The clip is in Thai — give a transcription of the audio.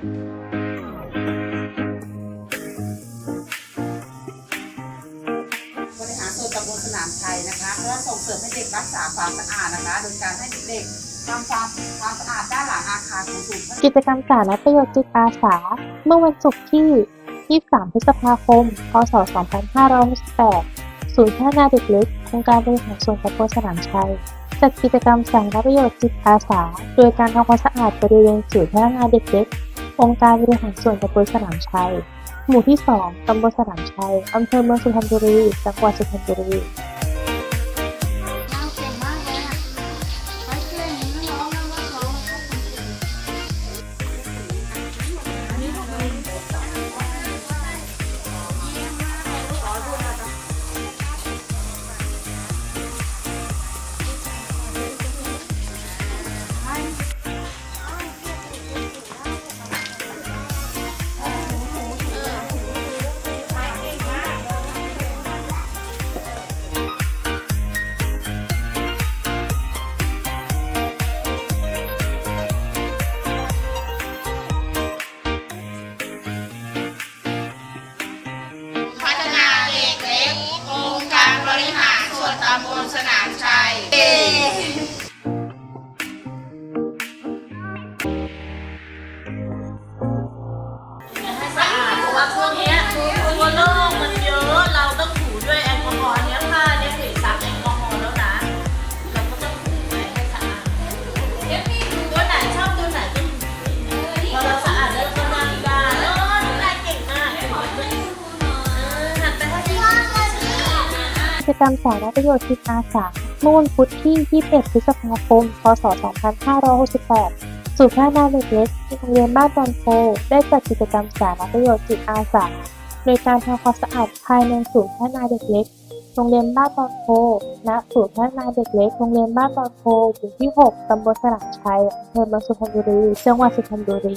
บริหารส่วนตำบลสนามชัยนะคะเพื่อส่งเสริมให้เด็กรักษาความสะอาดนะคะ โดยการให้เด็กทำความความสะอาดด้านหลังอาคารของศูนย์กิจกรรมสาระประโยชน์จิตอาสา เมื่อวันศุกร์ที่ 23 พฤษภาคม พศ 2568 ศูนย์พัฒนาเด็กเล็กองค์การบริหารส่วนตำบลสนามชัยจัดกิจกรรมสาระประโยชน์จิตอาสา โดยการทำความสะอาดบริเวณศูนย์พัฒนาเด็กเล็ก องค์การบริหารส่วนตำบลสนามชัย หมู่ที่ 2 ตำบลสนามชัย อำเภอเมืองสุพรรณบุรี จังหวัดสุพรรณบุรีำบลสนามชัย จกรรมสาระประโยชน์จิตอาสาเมื่อวันพุธที่ 21 พฤษภาคม พศ 2568ศูนย์พัฒนาเด็กเล็กโรงเรียนบ้านดอนโพได้จัดกิจกรรมสาระประโยชน์จิตอาสาโดยการทำความสะอาดภายในศูนย์พัฒนาเด็กเล็กโรงเรียนบ้านดอนโพณศูนย์พัฒนาเด็กเล็ก โรงเรียนบ้านดอนโพหมู่ที่ 6 ตำบลสนามชัยอำเภอเมืองสุพรรณบุรี จังหวัดสุพรรณบุรี